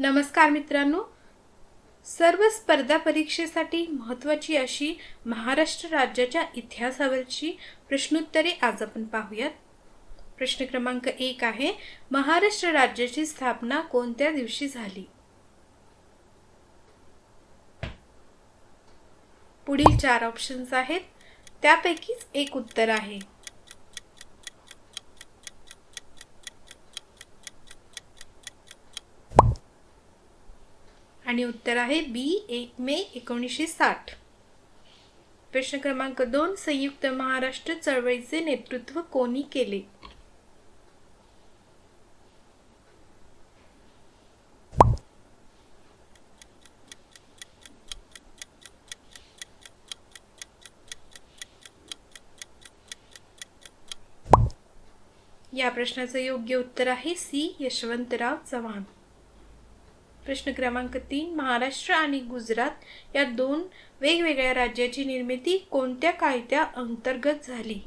नमस्कार मित्रांनो. सर्व स्पर्धा परीक्षेसाठी महत्त्वाची अशी महाराष्ट्र राज्याच्या इतिहासावरची प्रश्नोत्तरे आज आपण पाहूयात. प्रश्न क्रमांक एक आहे महाराष्ट्र राज्याची स्थापना कोणत्या दिवशी झाली? पुढील चार ऑप्शन्स आहेत. त्यापैकीच एक उत्तर आहे. आणि उत्तर आहे बी एक मे एकोणीसशे साठ. प्रश्न क्रमांक दोन संयुक्त महाराष्ट्र चळवळीचे नेतृत्व कोणी केले? या प्रश्नाचं योग्य उत्तर आहे सी यशवंतराव चव्हाण. प्रश्न क्रमांक तीन महाराष्ट्र आणि गुजरात या दोन वेगवेगळ्या राज्याची निर्मिती कोणत्या कायद्या अंतर्गत झाली?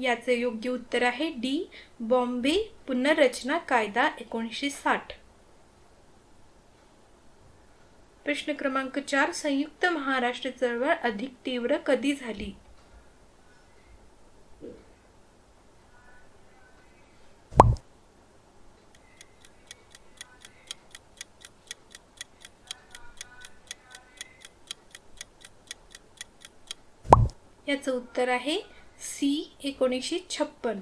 याचे योग्य उत्तर आहे डी बॉम्बे पुनर्रचना कायदा एकोणीसशे साठ. प्रश्न क्रमांक चार संयुक्त महाराष्ट्र चळवळ अधिक तीव्र कधी झाली? याचं उत्तर आहे सी एकोणीसशे छप्पन.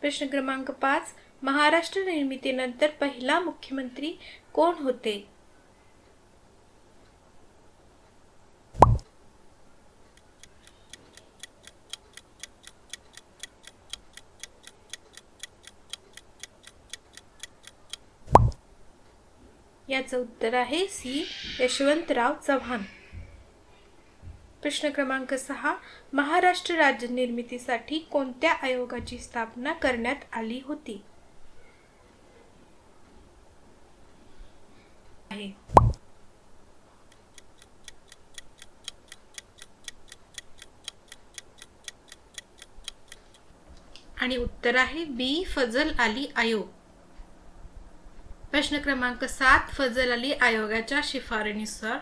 प्रश्न क्रमांक पाच. महाराष्ट्र निर्मितीनंतर पहिला मुख्यमंत्री कोण होते? याचं उत्तर आहे सी. यशवंतराव चव्हाण. प्रश्न क्रमांक सहा महाराष्ट्र राज्य निर्मितीसाठी कोणत्या आयोगाची स्थापना करण्यात आली होती? आणि उत्तर आहे बी फजल अली आयोग. प्रश्न क्रमांक सात फजल अली आयोगाच्या शिफारशीनुसार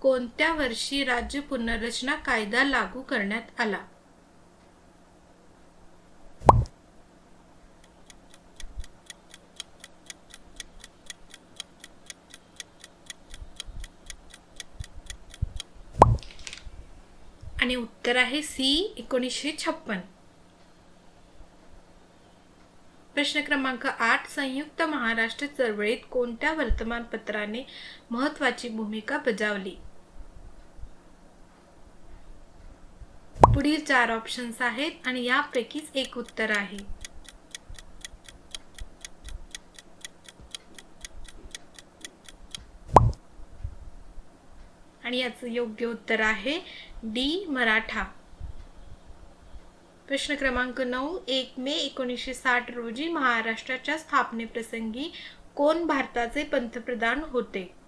कोणत्या वर्षी राज्य पुनर्रचना कायदा लागू करण्यात आला? आणि उत्तर आहे सी एकोणीसशे छप्पन. प्रश्न क्रमांक आठ संयुक्त महाराष्ट्र चळवळीत कोणत्या वर्तमानपत्राने महत्वाची भूमिका बजावली? पुढील चार ऑप्शन्स आहेत आणि यापैकीच एक उत्तर आहे. आणि याचं योग्य उत्तर आहे डी मराठा. प्रश्न क्रमांक नऊ एक मे एकोणीसशे साठ रोजी महाराष्ट्राच्या स्थापनेप्रसंगी कोण भारताचे पंतप्रधान होते?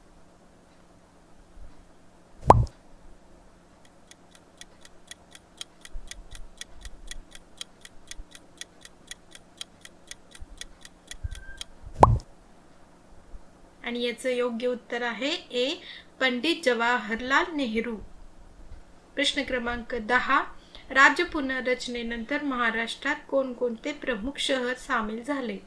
आणि याचं योग्य उत्तर आहे ए पंडित जवाहरलाल नेहरू. प्रश्न क्रमांक दहा राज्य पुनर्रचनेनंतर महाराष्ट्रात कोणकोणते प्रमुख शहर सामील झाले?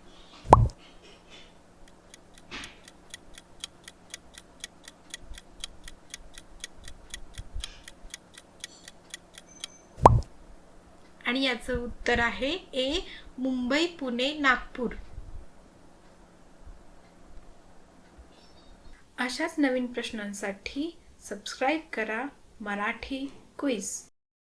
आणि याचं उत्तर आहे ए मुंबई पुणे नागपूर. अशाच नवीन प्रश्नांसाठी सबस्क्राईब करा मराठी क्विज